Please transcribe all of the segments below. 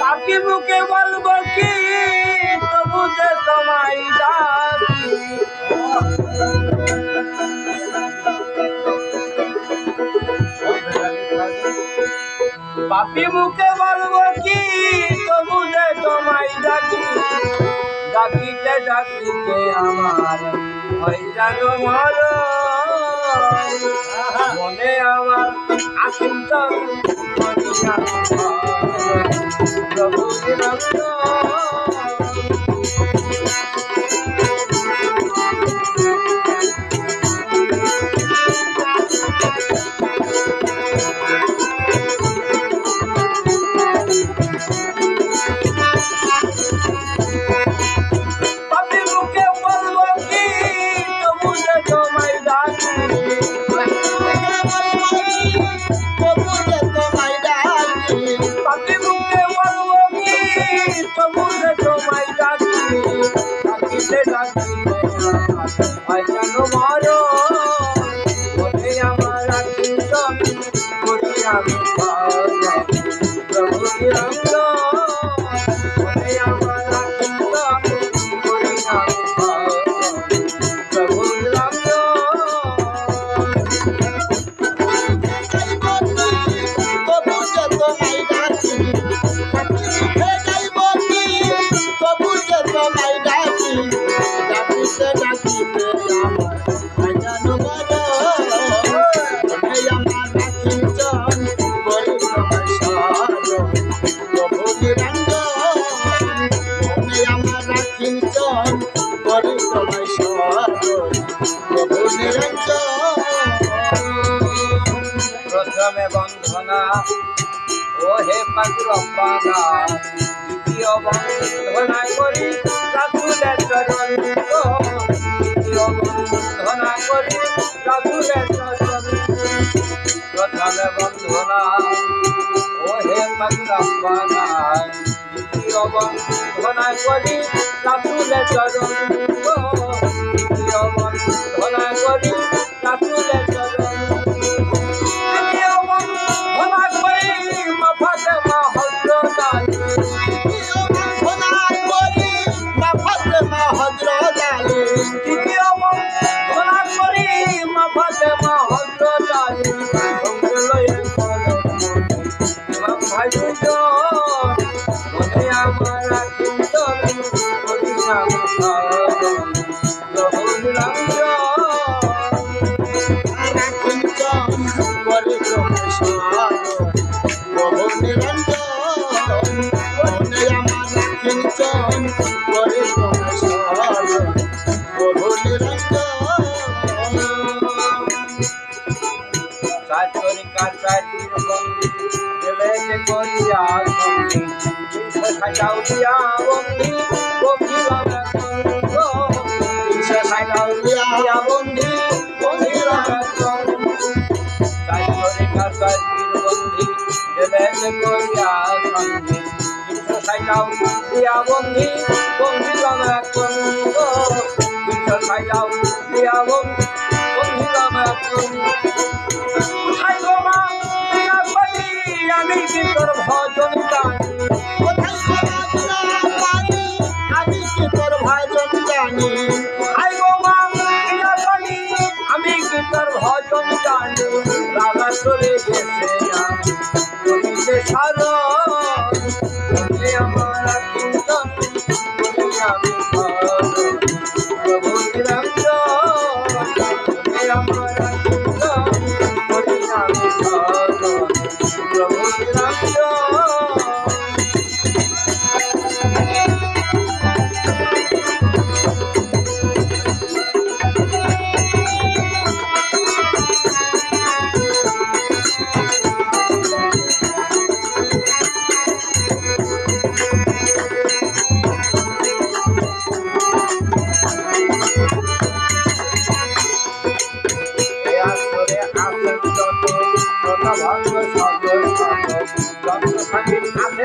পাখি মুখে বলব কি? তবু যে তোমায় ডাকি। পাপি মুখে ডাকিতে ডাকিতে আমার হয় যেন মর মনে আমার আশিন্ত প্রভু ডাকিতে আমার হয় জানো মারো মনে আমার করি আমি প্রথমে বন্ধনা ও হে পাগুরব্বানা দ্বিতীয় বন্ধনা করি রাসুলের চরণ। দ্বিতীয় বন্ধনা করি বন্ধনা ও হে পাগুরব্বানা দ্বিতীয় বন্ধনা করি রাসুলের চরণ Thank you. সাজাও দিয়া বন্দি বন্দি বন্দি দেবে করিয়া সঙ্গী সাজাও দিয়া বন্দি বন্দি গভীরা কোথায় গো মা বিনা পানি আমি কি তোর ভজন জানি চলে গেছে আমি। সারো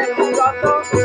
I we got the